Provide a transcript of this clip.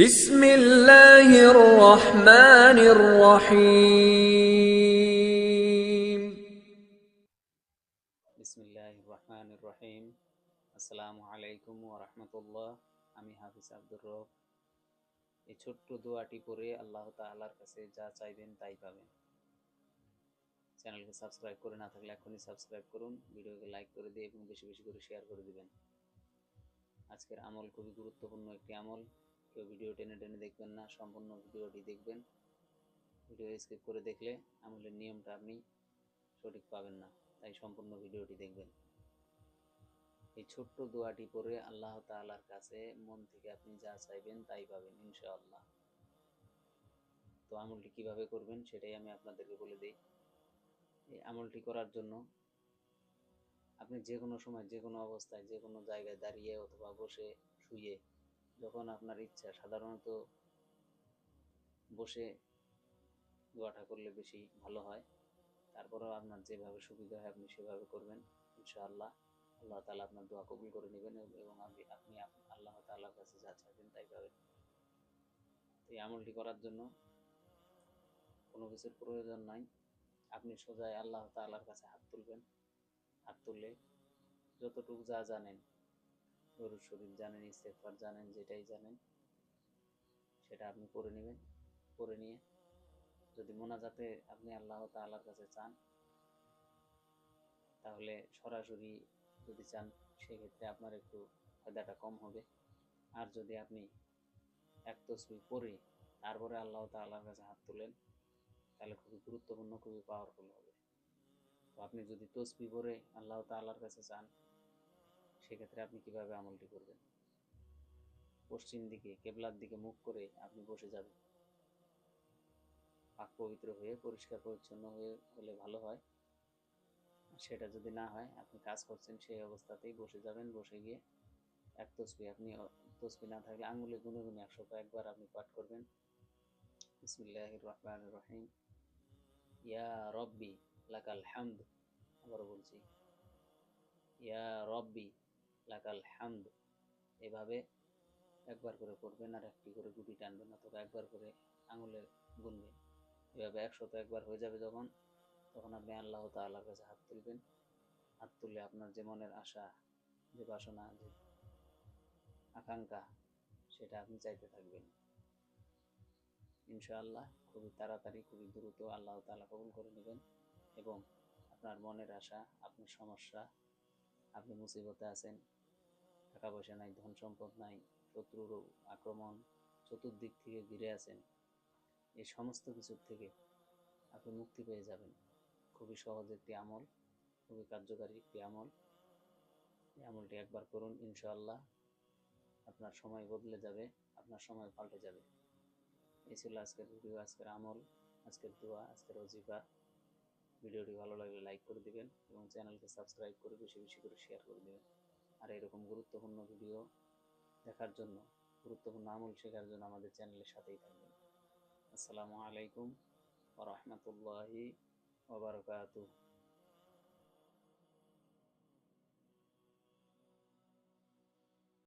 বিসমিল্লাহির রহমানির রহিম। বিসমিল্লাহির রহমানির রহিম। আসসালামু আলাইকুম ওয়া রাহমাতুল্লাহ আমি হাফিজ আব্দুর রব। এই ছোট্ট দোয়াটি পড়ে আল্লাহ তাআলার কাছে যা চাইবেন তাই পাবেন। চ্যানেলকে সাবস্ক্রাইব করে না থাকলে এখনই সাবস্ক্রাইব করুন, ভিডিওকে লাইক করে দিয়ে এবং বেশি বেশি করে শেয়ার করে দিবেন। আজকের আমল খুবই গুরুত্বপূর্ণ একটি আমল। কেউ ভিডিও টেনে টেনে দেখবেন না, সম্পূর্ণ ভিডিওটি দেখবেন। ভিডিও স্কিপ করে দেখলে আমলের নিয়মটা আপনি সঠিক পাবেন না, তাই সম্পূর্ণ ভিডিওটি দেখবেন। এই ছোট্ট দোয়াটি পড়ে আল্লাহ তাআলার কাছে মন থেকে আপনি যা চাইবেন তাই পাবেন, ইনশাআল্লাহ। তো আমলটি কীভাবে করবেন সেটাই আমি আপনাদেরকে বলে দিই। এই আমলটি করার জন্য আপনি যে কোনো সময় যে কোনো অবস্থায় যে কোনো জায়গায় দাঁড়িয়ে অথবা বসে শুয়ে যখন আপনার ইচ্ছা, সাধারণত বসে দোয়াটা করলে বেশি ভালো হয়। তারপরেও আপনার যেভাবে সুবিধা হয়, আপনি সেভাবে করবেন, ইনশাআল্লাহ। আল্লাহ তাআলা আপনার দোয়া কবুল করে নেবেন এবং আপনি আপনি আপ- আল্লাহ তাআলার কাছে যা চাইবেন তাই পাবেন। তো এই আমলটি করার জন্য কোনো কিছুর প্রয়োজন নাই। আপনি সোজাই আল্লাহ তাআলার কাছে হাত তুলবেন। হাত তুললে যতটুকু যা জানেন দরুদ শরীফ জানেন, ইস্তেগফার জানেন, যেটাই জানেন, সেটা আপনি করে নেবেন, করে নিয়ে যদি মোনাজাতে আপনি আল্লাহ তাআলার কাছে চান, তাহলে সরাসরি যদি চান, সেক্ষেত্রে আপনার একটু ফায়দাটা কম হবে। আর যদি আপনি এক তসবি পরে তারপরে আল্লাহ তাআলার কাছে হাত তোলেন, তাহলে খুবই গুরুত্বপূর্ণ, খুবই পাওয়ারফুল হবে। তো আপনি যদি তসবি পরে আল্লাহ তাআলার কাছে চান সেক্ষেত্রে আপনি কীভাবে আমলটি করবেন? পশ্চিম দিকে, কেবলার দিকে মুখ করে আপনি বসে যাবেন। পাক পবিত্র হয়ে, পরিষ্কার পরিচ্ছন্ন হয়ে হলে ভালো হয়। সেটা যদি না হয়, আপনি কাজ করছেন সেই অবস্থাতেই বসে যাবেন, বসে গিয়ে এক তসবি আপনি, তসবি না থাকলে আঙুলে গুনে গুনে একশো একবার আপনি পাঠ করবেন। বিসমিল্লাহির রহমানির রহিম। ইয়া রব্বি লাকাল হামদ। আবারও বলছি। ইয়া রব্বি লাকাল হামদ। এভাবে একবার করে পড়বেন আর একটি করে গুটি টানবেন, অথবা একবার করে আঙুলে গুনবেন। এভাবে একশত একবার হয়ে যাবে যখন, তখন আপনি আল্লাহ তাআলার কাছে হাত তুলবেন। হাত তুললে আপনার যে মনের আশা, যে বাসনা, যে আকাঙ্ক্ষা, সেটা আপনি চাইতে থাকবেন। ইনশাআল্লাহ খুবই তাড়াতাড়ি, খুবই দ্রুত আল্লাহ তাআলা কবুল করে নেবেন এবং আপনার মনের আশা, আপনার সমস্যা আপনি মুসিবতে আছেন টাকা পয়সা নাই ধন সম্পদ নাই, শত্রুর আক্রমণ চতুর্দিক থেকে ঘিরে আছেন এই সমস্ত কিছুর থেকে আপনি মুক্তি পেয়ে যাবেন। খুবই সহজ একটি আমল, খুবই কার্যকারী একটি আমল। এই আমলটি একবার করুন, ইনশাআল্লাহ আপনার সময় বদলে যাবে, আপনার সময় পাল্টে যাবে। এই ছিল আজকের ভিডিও আজকের আমল, আজকের দোয়া, আজকের অজিফা ভিডিওটি ভালো লাগলে লাইক করে দিবেন এবং চ্যানেলকে সাবস্ক্রাইব করে বেশি বেশি করে শেয়ার করে দিবেন। আর এরকম গুরুত্বপূর্ণ ভিডিও দেখার জন্য, গুরুত্বপূর্ণ আমল শেখার জন্য আমাদের চ্যানেলের সাথেই থাকবেন। আসসালামু আলাইকুম ওয়া রাহমাতুল্লাহি ওয়া বারাকাতুহু।